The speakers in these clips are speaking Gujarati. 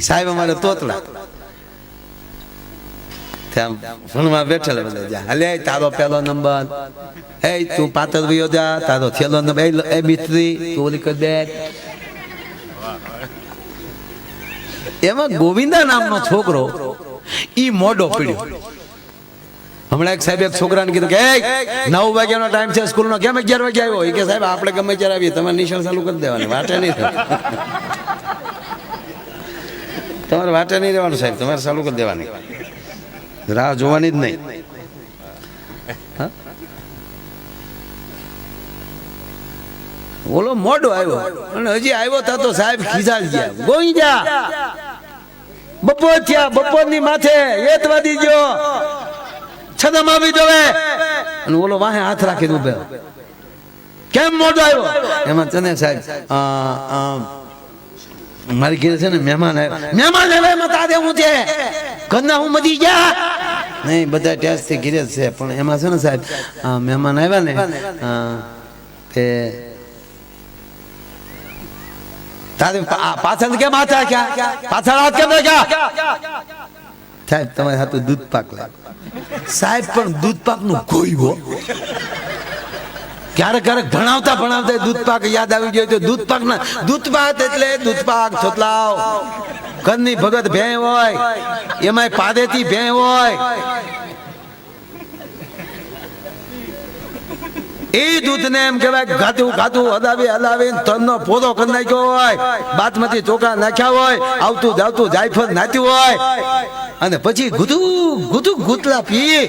સાહેબ અમારે તોતડા ત્યાં ભણવા બેઠેલા બધા જા. હાલે તારો પેલો નંબર. એ, તું પાતર વયો જા. તારો છેલ્લો નંબર. એ લ- તું ઓલી કરી દે. એમાં ગોવિંદા નામનો છોકરો ઈ મોડો પડ્યો. હમણાં એક સાહેબ એક છોકરાને કીધું કે નવ વાગ્યાનો ટાઈમ છે, સ્કૂલનો. કેમ અગિયાર વાગે આવ્યો? કે, સાહેબ, આપણે ગમે ત્યારે આવીએ. તમારે નિશાળ ચાલુ કરી દેવાની. વાટે નહીં થવાનું. તમારે વાટે નહીં રહેવાનું સાહેબ, તમારે ચાલુ કરી દેવાની. રાહ જોવાની જ નહીં. ઓલો મોડો આવ્યો અને હજી આવ્યો તા સાહેબ, ખીજા ગયા. ગોઈ જા બપોર થયા, બપોરની માથે એત વાદી ગયો. છદમ આવી જવે. અને ઓલો વાહે હાથ રાખીને ઉભે કેમ મોડો આવ્યો? એમાં તને સાહેબ મારી ઘેર છે ને મહેમાન મહેમાન આવ્યા, એમાં તારે હું છે? ઘરના હું મજી ગયા. નહીં, બધા ટેસ્ટથી ઘીરે છે, પણ એમાં છે ને સાહેબ મહેમાન આવ્યા ને તે તારે પાછળ કેમ હાથ રાખ્યા? પાછળ હાથ કેમ રાખ્યા? સાહેબ, તમારે હાથે દૂધ પાક લાગ સાહેબ, પણ દૂધ પાકનું કોઈ હો. ક્યારેક ક્યારેક ભણાવતા ભણાવતા દૂધ પાક યાદ આવી ગયો તો દૂધપાક ના દૂધપાક એટલે દૂધપાક છોતલાવ. ઘરની ભગત ભે હોય એમાં પાદેથી ભે હોય. એ દૂધને એમ કહેવાય ગાતું ગાતું હલાવી હલાવી તનનો પોદો કરી નાખ્યો હોય બાતમાંથી ચોખા નાખ્યા હોય, આવતું જાવતું જાયફળ નાખ્યું હોય. અને પછી ગુધુ ગુધુ ગુતલા પી.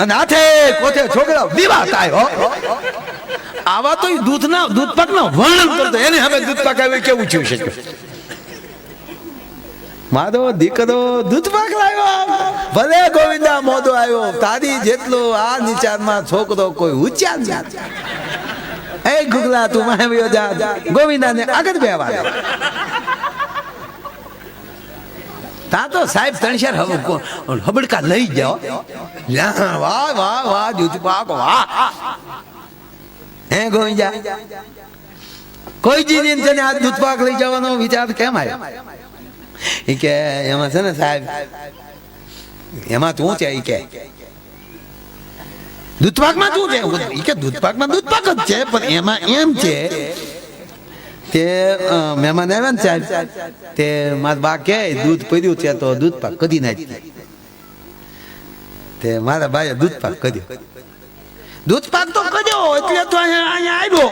અને હાથે કોથે છોકરા વિવાહ થાય આવા તો દૂધના દૂધ નો વર્ણન કરતો, એને હવે દૂધ પાક આવે કેવું થયું છે? મારો દીકરો દૂધ પાક લાવ્યો ભલે ગોવિંદા મોદો આવ્યો, તારી જેટલો આ નિચારમાં છોકરો કોઈ ઉચ્ચાર જાત એ ગુગલા, તું માહે જા. ગોવિંદાને આગળ બેવા. તા તો સાહેબ ત્રણ ચાર હબડકા લઈ જાઓ. વાહ વાહ વાહ જુજ પાક વાહ. હે ગોવિંદા? કોઈ જીની તને આ દૂધ પાક લઈ જવાનો વિચાર કેમ આવ્યો? ઈ કે, એમાં છે ને સાહેબ, એમાં તું છે એ કે. દૂધપાકમાં શું છે? કે દૂધપાકમાં દૂધપાક જ છે, પણ એમાં એમ છે તે મહેમાન આવ્યા ને સાહેબ તે મારા બા કે દૂધ પડ્યું છે તો દૂધપાક કદી નાખી તે મારા બાએ દૂધપાક કર્યો. દૂધપાક તો કર્યો એટલે તો અહીંયા અહીંયા આવ્યો.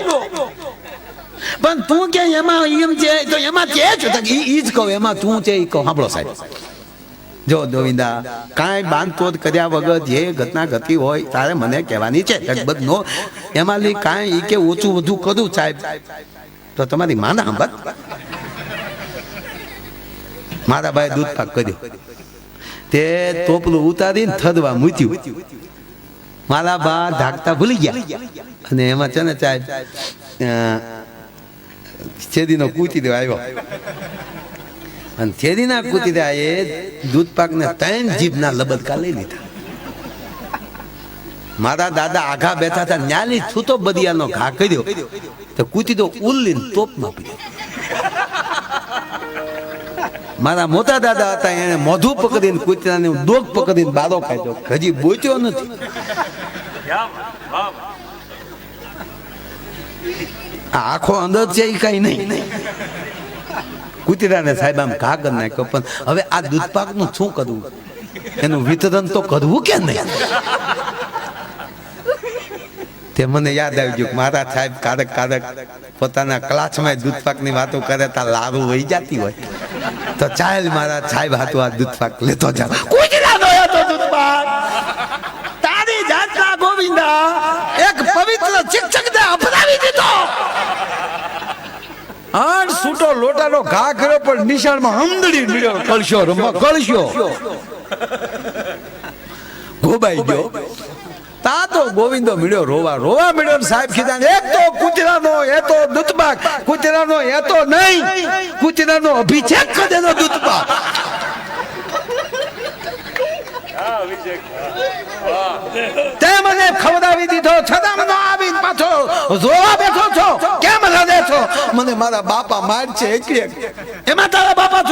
પણ તું કે એમાં એમ છે તો એમાં છે જ. ઈ જ કહું એમાં તું છે ઈ કહું. સાંભળો સાહેબ. જો ગોવિંદા કાંઈ બાંધતોડ કર્યા વગર જે ઘટના ઘટી હોય તારે મને કહેવાની છે લગભગ નો. એમાં લી કાંઈ ઈ કે ઓછું વધુ કરું સાહેબ. તો તમારી માના સાંભળ મારા ભાઈ દૂધ પાક કર્યો. તે ટોપલું ઉતારીને થદવા મૂત્યું મારા બા ઢાકતા ભૂલી ગયા. અને એમાં છે ને સાહેબ છેદીનો કૂતી દેવા આવ્યો. અને છેદીના કૂતી દેવા એ દૂધ પાકને ત્રણ જીભના લબદકા લઈ લીધા. મારા દાદા આઘા બેઠા હતા, ન્યાલી છૂતો બદિયાનો ઘા કર્યો. તો કૂતી તો ઉલ્લીને તોપમાં પીધો. મારા મોટા દાદા હતા, એને મોઢું પકડીને કૂતરાને દોગ પકડીને બારો ખાધો હજી બોચ્યો નથી. આખો અંદર છે એ કઈ નહીં. કુતરાને સાહેબ આમ ઘા નાખ્યો, પણ હવે આ દૂધપાકનું શું કરવું? એનું વિતરણ તો કરવું કે નહીં? તે મને યાદ આવી ગયું મારા સાહેબ કારક કારક પોતાના ક્લાસમાં દૂધપાકની વાતો કરે તા, લારું વહી જતી હોય. તો ચાલ મારા સાહેબ હાથો આ દૂધપાક લેતો જા. તારી જાતના ગોવિંદા એક પવિત્ર શિક્ષકને અપનાવી દીધો. આઠ સૂટો લોટાનો ઘા કર્યો, પણ નિશાળમાં હમદડી મળ્યો કળશો રમવા કળશો. ગોબાઈ ગયો. તા ગોવિંદો મળ્યો, રોવા રોવા મળ્યો સાહેબ કીધા એ તો કુતરાનો એ તો દૂતબાગ કુતરાનો એ તો નહીં, કુતરાનો અભિષેક કરેલો દૂતબાગ તે મને ખવડાવી દીધો છતાં મને આવી પાછો છો મને મારા બાપા માર છે એમાં તારા બાપા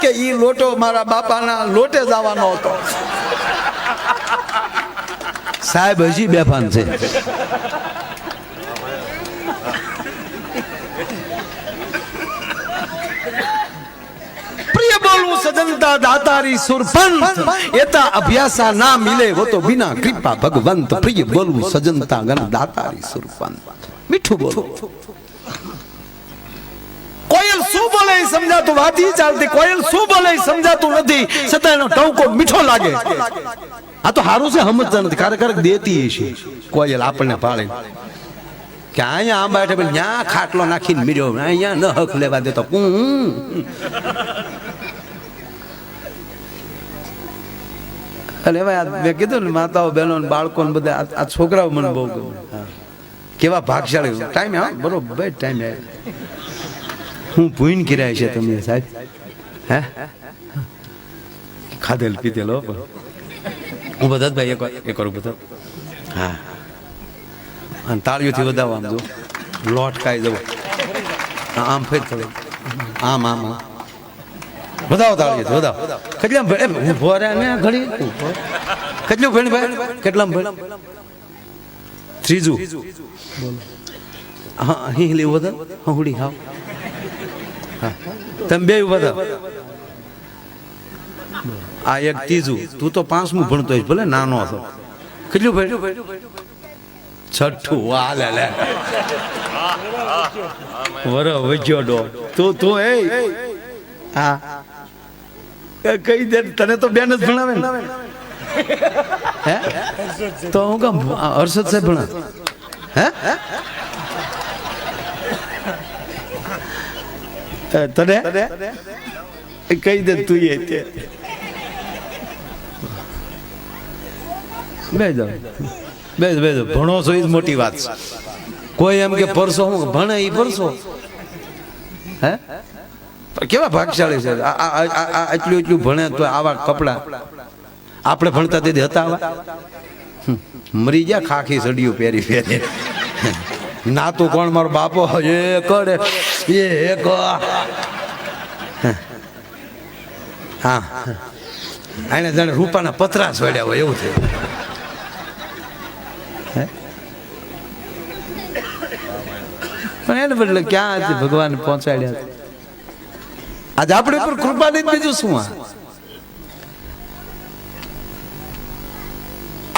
કે ઈ લોટો મારા બાપાના લોટે જવાનો હતો. સાહેબ, હજી બેફાન છે. સજનતા દાતારી સુરપંત એતા અભ્યાસા ના મિલે વો તો બિના કૃપા ભગવંત. પ્રિય બોલવું સજનતા ગણ દાતારી સુરપંત મીઠું બોલો. કોયલ શું બોલે સમજાતું વાત ચાલતી કોયલ શું બોલે સમજાતું નથી. છતાં એનો ટવકો મીઠો લાગે. આ તો સારું છે સમજતા નથી. ક્યારેક ક્યારેક દેતી છે. કોયલ આપણને પાળે કે અહીંયા આંબા એટલે પેલી ન્યા ખાટલો નાખીને મીર્યો. અહીંયા ન હક લેવા દેતો. કું અને આ મેં કીધું ને માતાઓ, બહેનો બાળકો ને બધા, આ- છોકરાઓ મને બહુ ગમે. કેવા ભાગશાળી ટાઈમ હા બરોબર ટાઈમ હું. ભૂઈન કર્યા છે તમે સાહેબ. હે? ખાધેલ, પીધેલો બરોબર હું બધા ભાઈ એક વાર બધા? હા. અને તાળીઓથી વધાવો આમ જો. લોટ કાઈ જવો. આમ ફેર થોડો આમ આમ આમ. વધાવો તાળીઓથી, વધાવો. કેટલા ભણે ઊભો ને ઘડી. કેટલું ભેણ ભાઈ? કેટલા ભેણ ત્રીજું. હા, અહીં લેવું બધા હું હા. તમે બે વધાવ આ એક ત્રીજું. તું તો પાંચમું ભણતો હોઈશ, ભલે નાનો હતો. કેટલું ભેણ છઠ્ઠું. વાહ, લે લે. વર વજ્યો ડો. તું તું, એ. હા. કઈ દે, તને તો બેન જ ભણાવે હે? તો હું કામ હર્ષદ સાહેબ ભણા હે? તને? કઈ દે તું એ બે જાઓ બે બે ભણો છો એ જ મોટી વાત છે કોઈ એમ કે પરસો હું ભણે એ પરસો હે કેવા ભાગશાળી છે આ- આ આ- આ- આ એટલું ભણે તો આવા કપડા આપણે ભણતા તેથી હતા આવા મરી ગયા ખાખી સડિયું પહેરી પહેરી ના તું કોણ મારો બાપો એ કરે એ હા એને જાણે રૂપાના પતરા છોડ્યા હોય એવું થયું પણ એને બદલે ક્યાં ભગવાન પહોંચાડ્યા આજે આપણે ઉપર કૃપા નહીં બીજું શું આ?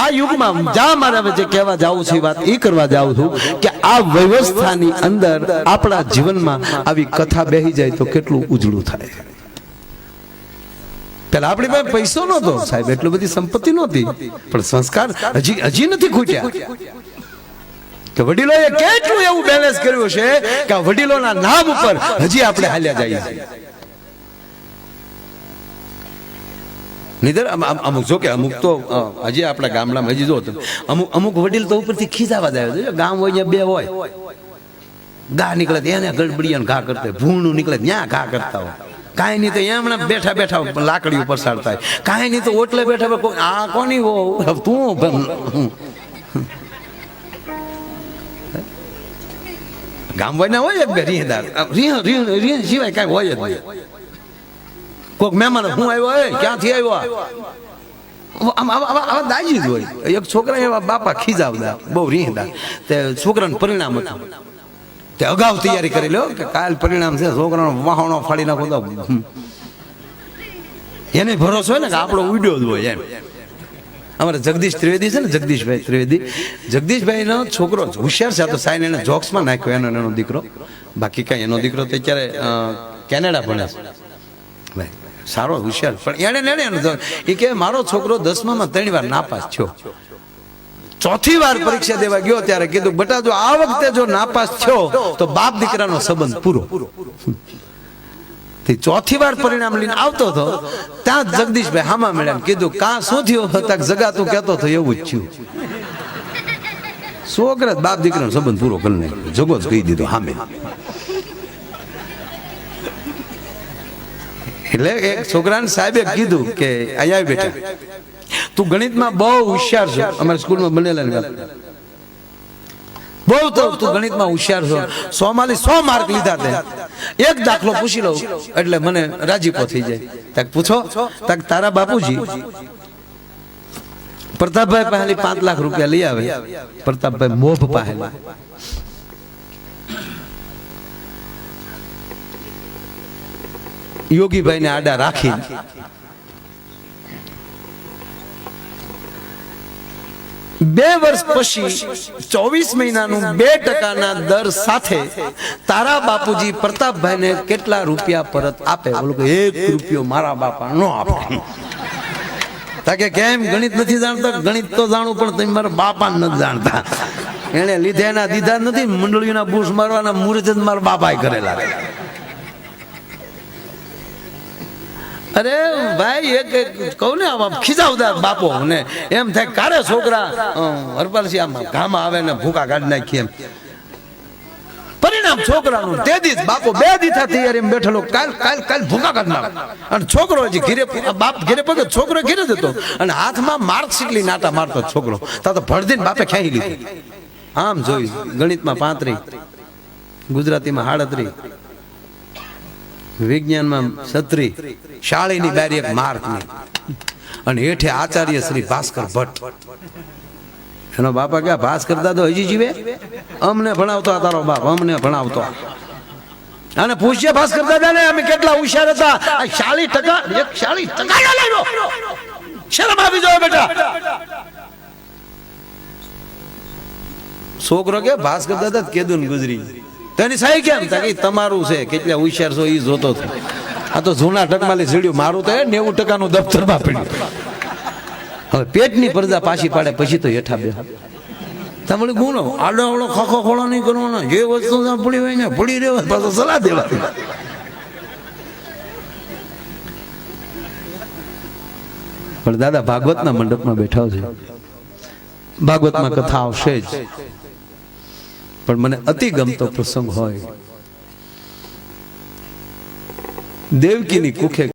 આ યુગમાં જા મારા વચ્ચે કહેવા જાઉં છું વાત એ કરવા જાઉં છું કે આ વ્યવસ્થાની અંદર આપણા જીવનમાં આવી કથા બેહી જાય તો કેટલું ઉજળું થાય. પેલા આપણી પાસે પૈસો નહોતો સાહેબ એટલી બધી સંપત્તિ નહોતી. પણ સંસ્કાર હજી હજી નથી ખૂટ્યા. કે વડીલોએ કેટલું એવું બેલેન્સ કર્યું છે કે આ વડીલોના નામ ઉપર હજી આપણે હાલ્યા જઈએ. નિધર અમ- અમ- અમુક જો કે અમુક તો હજી આપણા ગામડામાં હજી જો અમુક અમુક વડીલ તો ઉપરથી ખીજાવા જાય છે. ગામ હોય ત્યાં બે હોય. ગા નીકળે એને ગડબડિયાને ઘા કરતા. ભૂણું નીકળે ત્યાં ઘા કરતા હોય. કાંઈ નહીં તો એમણે બેઠા બેઠા લાકડી ઉપર સાડતા કાંઈ નહીં તો ઓટલે બેઠા આ કોની હો તું ગામ હોય ને હોય એક બે રીહદાર રીહ રીહ રીહ સિવાય કાંઈ હોય જ નહીં. કોક મહેમાન હું આવ્યો, એ, ક્યાંથી આવ્યો આમ, આવા, આવા- દાજી જ હોય. એક છોકરા એવા બાપા ખીજાવતા, બહુ રીહદા તે છોકરાનું પરિણામ હતું. તે અગાઉ તૈયારી કરી લો કે કાલ પરિણામ છે, છોકરાનો વાહણો ફાડી નાખો તો એને ભરોસો હોય ને કે આપણો ઉડ્યો જ હોય એમ. અમારે જગદીશ ત્રિવેદી છે ને, જગદીશભાઈ ત્રિવેદી. જગદીશભાઈનો છોકરો હોશિયાર છે, આ તો સાઈન એને જોક્સમાં નાખ્યો, એનો એનો દીકરો. બાકી કાંઈ એનો દીકરો તો અત્યારે કેનેડા ભણે છે. સારો, હોશિયાર. પણ ને એને એ કે મારો છોકરો દસમામાં ત્રણ વાર નાપાસ થયો. ચોથી વાર પરીક્ષા દેવા ગયો ત્યારે કીધું, બટા, જો આ વખતે જો નાપાસ થયો, તો બાપ દીકરાનો સંબંધ પૂરો. ચોથી વાર પરિણામ લઈને આવતો હતો. ત્યાં જગદીશભાઈ હામા મળ્યા કીધું, કા શું થયું? તક જગાતું કહેતો હતો એવું જ થયું. છોકરા બાપ દીકરાનો સંબંધ પૂરો કરી નાખ્યો જગો જ કહી દીધો હામે. એટલે એક છોકરાને સાહેબે કીધું કે, અહીંયા બેઠા તું ગણિતમાં બહુ હોશિયાર છો. અમારી સ્કૂલમાં બનેલા. બહુ તો તું ગણિતમાં હોશિયાર છો. સો માંથી સો માર્ક લીધા તે. એક દાખલો પૂછી લઉં, એટલે મને રાજીપો થઈ જાય. તક પૂછો, તક તારા બાપુજી. પ્રતાપભાઈ પહેલી પાંચ લાખ રૂપિયા લઈ આવે. પ્રતાપભાઈ મોભ પહેલા. યોગીભાઈને આડા રાખી બે વર્ષ પછી, ચોવીસ મહિનાનું બે ટકાના દર સાથે તારા બાપુજી પ્રતાપભાઈને કેટલા રૂપિયા પરત આપે? બોલો એક રૂપિયો મારા બાપા નો આપે. તાકે કેમ? ગણિત નથી જાણતા? ગણિત તો જાણું, પણ તમે મારા બાપા નથી જાણતા. એને લીધે એના દીધા નથી, મંડળીઓના બુશ મારવાના મુહૂર્ત જ મારા બાપાએ કરેલા અરે ભાઈ, એક કહું ને, આમ ખીજાવદાર બાપો ને. એમ થાય, કારે છોકરા? હરપાલસિંહ, આમ ઘામાં આવે ને ભૂકા કાઢી નાખીએ એમ. પરિણામ છોકરાનું તે દી બાપો બે દીથા તૈયારી બેઠેલો, કાલ કાલ કાલ ભૂકા કાઢના અને છોકરો હજી ઘીરે બાપ ઘીરે પગે છોકરો ઘીરે જતો અને હાથમાં માર્કશીટલી નાટા મારતો છોકરો. તા તો ભળદીને બાપે ખાઈ લીધું. આમ જોઈ ગણિતમાં પાંત્રી, ગુજરાતીમાં હાડત્રી. વિજ્ઞાનમાં છત્રી શાળીની બારી એક માર્કની. અને હેઠે આચાર્ય શ્રી ભાસ્કર ભટ્ટ. એનો બાપા ક્યાં ભાસ્કર દાદો હજી જીવે? અમને ભણાવતો આ તારો બાપ, અમને ભણાવતો અને પૂછ્ય ભાસ્કર દાદા ને અમે કેટલા હોશિયાર હતા? આ ચાલીસ ટકા, એક ચાલીસ ટકા લાવ્યો. શરમ આવી જાય બેટા. છોકરો કે, ભાસ્કર દાદા કેદુન ગુજરી. તેની સાઈ કેમ કે તમારું છે. કેટલા હોશિયાર છો એ જોતો હતો આ તો જૂના ટકમાલી સીડ્યું મારું તો નેવું ટકાનું દફતરમાં પડ્યું. હવે પેટની પડદા પાછી પાડે, પછી તો હેઠા બે તમે ગુનો? આડો આવડો ખાખો ખોળો નહીં કરવાનો. જે વસ્તુ પડી હોય ને પડી રહેવા પાછો સલાહ દેવા પણ દાદા ભાગવતના મંડપમાં બેઠા છે. ભાગવતમાં કથા આવશે જ. પણ મને અતિ ગમતો પ્રસંગ હોય. દેવકીની કુખે